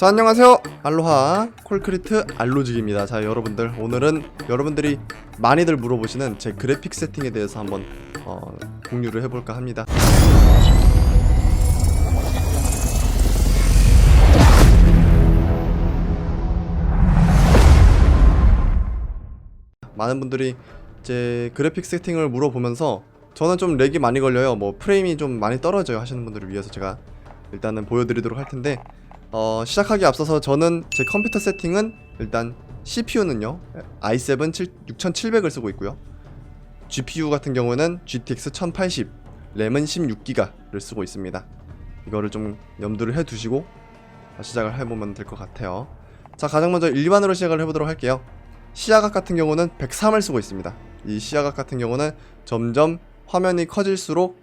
자 안녕하세요. 알로하 콜크리트 알로직입니다. 자 여러분들 오늘은 여러분들이 많이들 물어보시는 제 그래픽 세팅에 대해서 한번 어, 공유를 해볼까 합니다. 많은 분들이 제 그래픽 세팅을 물어보면서 저는 좀 렉이 많이 걸려요. 뭐 프레임이 좀 많이 떨어져요 하시는 분들을 위해서 제가 일단은 보여드리도록 할 텐데 어, 시작하기 앞서서 저는 제 컴퓨터 세팅은 일단 CPU는요 i7 6700을 쓰고 있고요. GPU 같은 경우는 GTX 1080 램은 16기가를 쓰고 있습니다. 이거를 좀 염두를 해 두시고 시작을 해보면 될 것 같아요. 자 가장 먼저 일반으로 시작을 해보도록 할게요. 시야각 같은 경우는 103을 쓰고 있습니다. 이 시야각 같은 경우는 점점 화면이 커질수록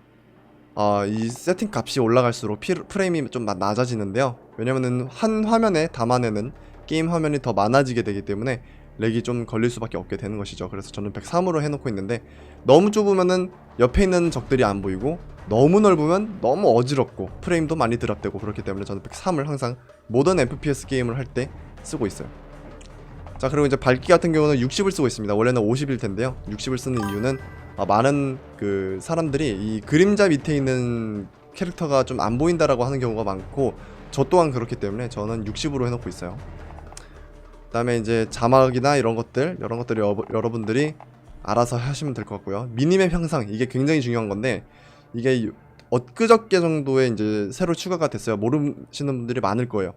어, 이 세팅 값이 올라갈수록 피, 프레임이 좀 나- 낮아지는데요. 왜냐면은 한 화면에 담아내는 게임 화면이 더 많아지게 되기 때문에 렉이 좀 걸릴 수밖에 없게 되는 것이죠. 그래서 저는 103으로 해놓고 있는데 너무 좁으면은 옆에 있는 적들이 안 보이고 너무 넓으면 너무 어지럽고 프레임도 많이 드랍되고 그렇기 때문에 저는 103을 항상 모든 FPS 게임을 할 때 쓰고 있어요. 자 그리고 이제 밝기 같은 경우는 60을 쓰고 있습니다. 원래는 50일 텐데요. 60을 쓰는 이유는 아, 많은 그 사람들이 이 그림자 밑에 있는 캐릭터가 좀 안 보인다라고 하는 경우가 많고 저 또한 그렇기 때문에 저는 60으로 해놓고 있어요. 그 다음에 이제 자막이나 이런 것들 이런 것들이 여, 여러분들이 알아서 하시면 될 것 같고요. 미니맵 형상 이게 굉장히 중요한 건데 이게 엊그저께 정도에 이제 새로 추가가 됐어요. 모르시는 분들이 많을 거예요.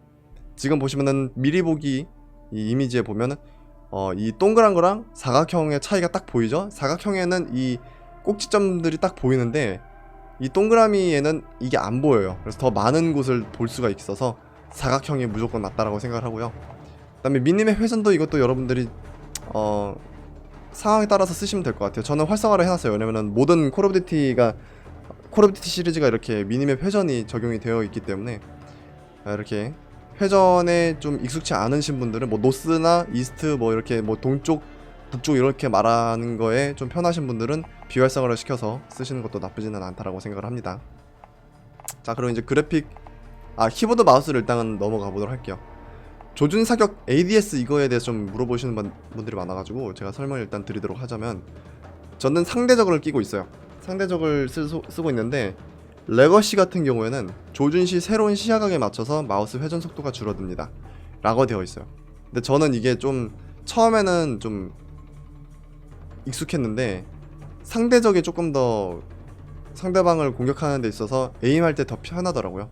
지금 보시면은 미리 보기 이 이미지에 보면은 어, 이 동그란 거랑 사각형의 차이가 딱 보이죠? 사각형에는 이 꼭지점들이 딱 보이는데 이 동그라미에는 이게 안 보여요. 그래서 더 많은 곳을 볼 수가 있어서 사각형이 무조건 낫다라고 생각을 하고요. 그 다음에 미니맵 회전도 이것도 여러분들이 어, 상황에 따라서 쓰시면 될 것 같아요. 저는 활성화를 해놨어요. 왜냐면은 모든 콜 오브 듀티가 콜 오브 듀티 시리즈가 이렇게 미니맵 회전이 적용이 되어 있기 때문에 아, 이렇게 회전에 좀 익숙치 않으신 분들은 뭐 노스나 이스트 뭐 이렇게 뭐 동쪽 북쪽 이렇게 말하는 거에 좀 편하신 분들은 비활성화를 시켜서 쓰시는 것도 나쁘지는 않다라고 생각을 합니다. 자 그럼 이제 그래픽 아 키보드 마우스를 일단은 넘어가 보도록 할게요. 조준 사격 ADS 이거에 대해서 좀 물어보시는 분- 분들이 많아가지고 제가 설명을 일단 드리도록 하자면 저는 상대적을 끼고 있어요. 상대적을 쓰, 쓰고 있는데 레거시 같은 경우에는 조준 시 새로운 시야각에 맞춰서 마우스 회전 속도가 줄어듭니다. 라고 되어 있어요. 근데 저는 이게 좀 처음에는 좀 익숙했는데 상대적이 조금 더 상대방을 공격하는 데 있어서 에임할 때 더 편하더라고요.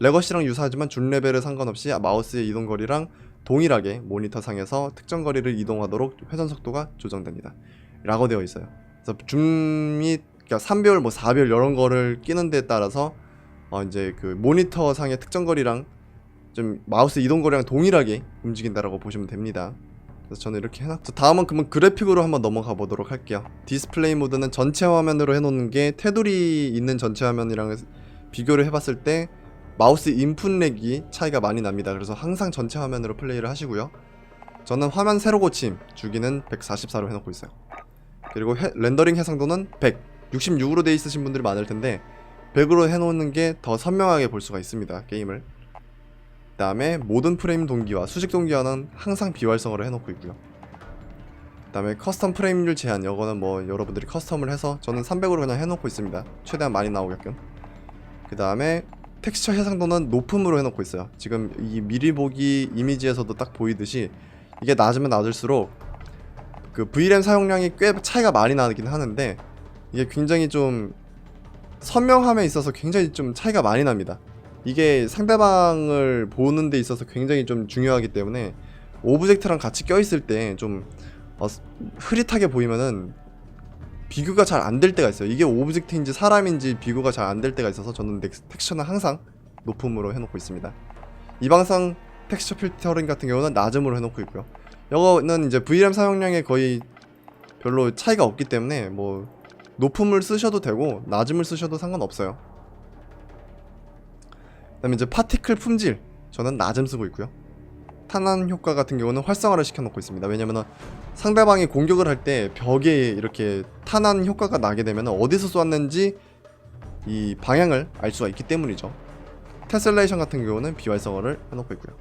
레거시랑 유사하지만 준 레벨에 상관없이 마우스의 이동 거리랑 동일하게 모니터 상에서 특정 거리를 이동하도록 회전 속도가 조정됩니다. 라고 되어 있어요. 그래서 줌이 그러니까 3별 뭐 4별 이런 거를 끼는 데 따라서 어 이제 그 모니터 상의 특정 거리랑 좀 마우스 이동 거리랑 동일하게 움직인다라고 보시면 됩니다. 그래서 저는 이렇게 해놨죠. 다음은 그러면 그래픽으로 한번 넘어가 보도록 할게요. 디스플레이 모드는 전체 화면으로 해놓는 게 테두리 있는 전체 화면이랑 비교를 해봤을 때 마우스 인풋 렉이 차이가 많이 납니다. 그래서 항상 전체 화면으로 플레이를 하시고요. 저는 화면 세로 고침 주기는 144로 해놓고 있어요. 그리고 해- 렌더링 해상도는 100, 66으로 돼 있으신 분들이 많을 텐데 100으로 해놓는 게 더 선명하게 볼 수가 있습니다. 게임을. 그 다음에 모든 프레임 동기화, 수직 동기화는 항상 비활성화를 해놓고 있고요. 그 다음에 커스텀 프레임률 제한, 이거는 뭐 여러분들이 커스텀을 해서 저는 300으로 그냥 해놓고 있습니다. 최대한 많이 나오게끔. 그 다음에 텍스처 해상도는 높음으로 해놓고 있어요. 지금 이 미리 보기 이미지에서도 딱 보이듯이 이게 낮으면 낮을수록 그 VRAM 사용량이 꽤 차이가 많이 나긴 하는데 이게 굉장히 좀 선명함에 있어서 굉장히 좀 차이가 많이 납니다. 이게 상대방을 보는 데 있어서 굉장히 좀 중요하기 때문에 오브젝트랑 같이 껴있을 때좀 어, 흐릿하게 보이면은 비교가 잘 안 될 때가 있어요. 이게 오브젝트인지 사람인지 비교가 잘 안 될 때가 있어서 저는 텍스처는 항상 높음으로 해놓고 있습니다. 이 방상 텍스처 필터링 같은 경우는 낮음으로 해놓고 있고요. 이거는 이제 VRAM 사용량에 거의 별로 차이가 없기 때문에 뭐 높음을 쓰셔도 되고 낮음을 쓰셔도 상관없어요. 그 다음에 이제 파티클 품질 저는 낮음 쓰고 있고요. 탄환 효과 같은 경우는 활성화를 시켜놓고 있습니다. 왜냐면은 상대방이 공격을 할 때 벽에 이렇게 탄환 효과가 나게 되면 어디서 쏘았는지 이 방향을 알 수가 있기 때문이죠. 테슬레이션 같은 경우는 비활성화를 해놓고 있고요.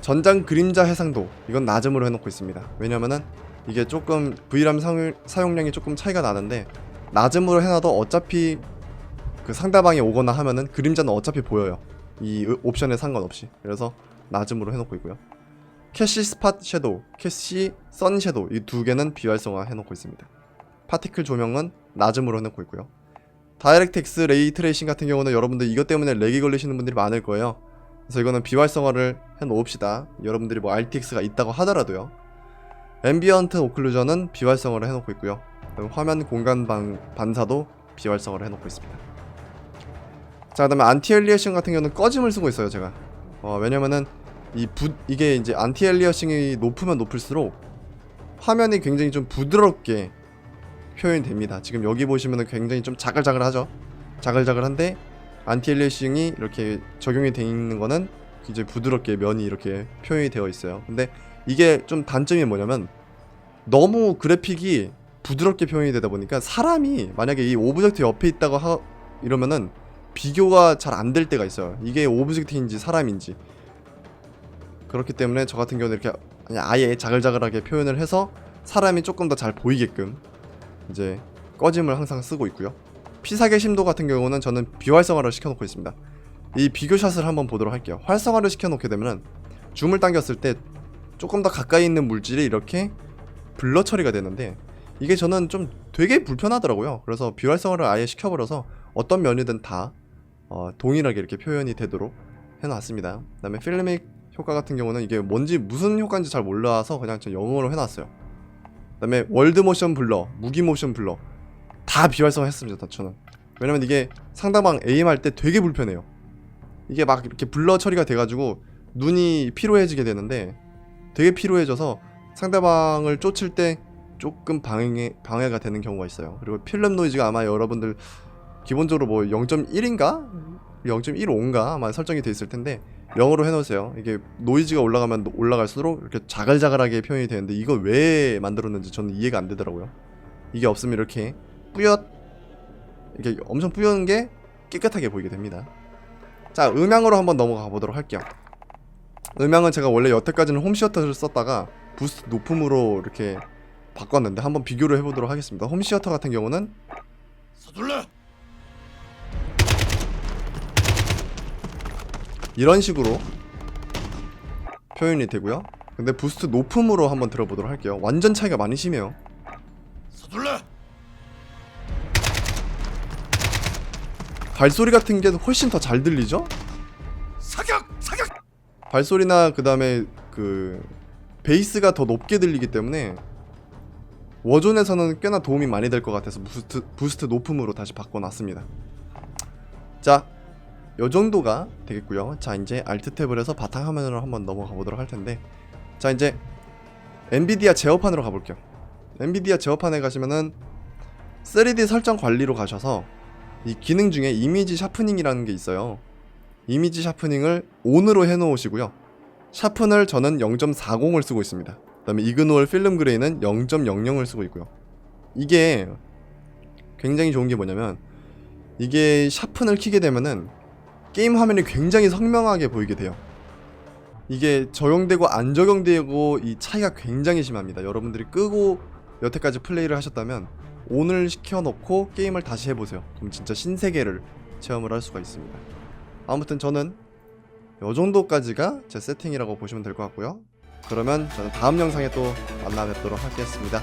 전장 그림자 해상도 이건 낮음으로 해놓고 있습니다. 왜냐면은 이게 조금 VRAM 사용, 사용량이 조금 차이가 나는데 낮음으로 해놔도 어차피 그 상대방이 오거나 하면은 그림자는 어차피 보여요. 이 으- 옵션에 상관없이. 그래서 낮음으로 해놓고 있고요. 캐시 스팟 섀도우, 캐시 선 섀도우 이 두 개는 비활성화 해놓고 있습니다. 파티클 조명은 낮음으로 해놓고 있고요. 다이렉트X 레이 트레이싱 같은 경우는 여러분들 이것 때문에 렉이 걸리시는 분들이 많을 거예요. 그래서 이거는 비활성화를 해놓읍시다. 여러분들이 뭐 RTX가 있다고 하더라도요. 앰비언트 오클루전은 비활성화를 해놓고 있고요. 화면 공간 반, 반사도 비활성화를 해놓고 있습니다. 자, 그다음에 안티 엘리어싱 같은 경우는 꺼짐을 쓰고 있어요, 제가. 어, 왜냐면은 이 부, 이게 이제 안티 엘리어싱이 높으면 높을수록 화면이 굉장히 좀 부드럽게 표현이 됩니다. 지금 여기 보시면은 굉장히 좀 자글자글하죠. 자글자글한데 안티 엘리어싱이 이렇게 적용이 되어 있는 거는 이제 부드럽게 면이 이렇게 표현이 되어 있어요. 근데 이게 좀 단점이 뭐냐면 너무 그래픽이 부드럽게 표현이 되다 보니까 사람이 만약에 이 오브젝트 옆에 있다고 하 이러면은 비교가 잘 안 될 때가 있어요. 이게 오브젝트인지 사람인지 그렇기 때문에 저 같은 경우는 이렇게 아예 자글자글하게 표현을 해서 사람이 조금 더 잘 보이게끔 이제 꺼짐을 항상 쓰고 있고요. 피사계 심도 같은 경우는 저는 비활성화를 시켜놓고 있습니다. 이 비교샷을 한번 보도록 할게요. 활성화를 시켜놓게 되면은 줌을 당겼을 때 조금 더 가까이 있는 물질이 이렇게 블러 처리가 되는데 이게 저는 좀 되게 불편하더라고요. 그래서 비활성화를 아예 시켜버려서 어떤 면이든 다 어, 동일하게 이렇게 표현이 되도록 해놨습니다. 그 다음에 필름믹 효과 같은 경우는 이게 뭔지 무슨 효과인지 잘 몰라서 그냥 저 영어로 해놨어요. 그 다음에 월드 모션 블러, 무기 모션 블러 다 비활성화 했습니다. 저는 왜냐면 이게 상대방 에임 할때 되게 불편해요. 이게 막 이렇게 블러 처리가 돼가지고 눈이 피로해지게 되는데 되게 피로해져서 상대방을 쫓을 때 조금 방해 방해가 되는 경우가 있어요. 그리고 필름 노이즈가 아마 여러분들 기본적으로 뭐 0.1인가 0.15인가 아마 설정이 돼 있을 텐데 0으로 해놓으세요. 이게 노이즈가 올라가면 올라갈수록 이렇게 자글자글하게 표현이 되는데 이걸 왜 만들었는지 저는 이해가 안 되더라고요. 이게 없으면 이렇게 뿌옇 이게 엄청 뿌연 게 깨끗하게 보이게 됩니다. 자 음향으로 한번 넘어가 보도록 할게요. 음향은 제가 원래 여태까지는 홈시어터를 썼다가 부스트 높음으로 이렇게 바꿨는데 한번 비교를 해보도록 하겠습니다. 홈시어터 같은 경우는 서둘러 이런 식으로 표현이 되고요. 근데 부스트 높음으로 한번 들어보도록 할게요. 완전 차이가 많이 심해요. 서둘러 발소리 같은 게 훨씬 더 잘 들리죠? 발소리나 그 다음에 그 베이스가 더 높게 들리기 때문에 워존에서는 꽤나 도움이 많이 될 것 같아서 부스트, 부스트 높음으로 다시 바꿔놨습니다. 자, 요 정도가 되겠고요. 자, 이제 Alt 탭을 해서 바탕화면으로 한번 넘어가 보도록 할 텐데, 자, 이제 엔비디아 제어판으로 가볼게요. 엔비디아 제어판에 가시면은 3D 설정 관리로 가셔서 이 기능 중에 이미지 샤프닝이라는 게 있어요. 이미지 샤프닝을 ON으로 해놓으시고요. 샤픈을 저는 0.40을 쓰고 있습니다. 그 다음에 이그노얼 필름 그레이는 0.00을 쓰고 있고요. 이게 굉장히 좋은 게 뭐냐면 이게 샤픈을 키게 되면은 게임 화면이 굉장히 선명하게 보이게 돼요. 이게 적용되고 안 적용되고 이 차이가 굉장히 심합니다. 여러분들이 끄고 여태까지 플레이를 하셨다면 오늘 시켜놓고 게임을 다시 해보세요. 그럼 진짜 신세계를 체험을 할 수가 있습니다. 아무튼 저는 요 정도까지가 제 세팅이라고 보시면 될 것 같고요. 그러면 저는 다음 영상에 또 만나 뵙도록 하겠습니다.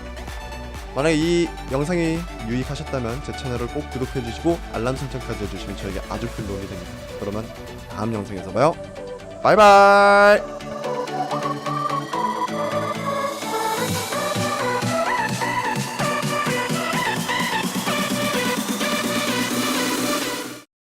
만약에 이 영상이 유익하셨다면 제 채널을 꼭 구독해 주시고 알람 설정까지 해주시면 저에게 아주 큰 도움이 됩니다. 그러면 다음 영상에서 봐요. 바이바이!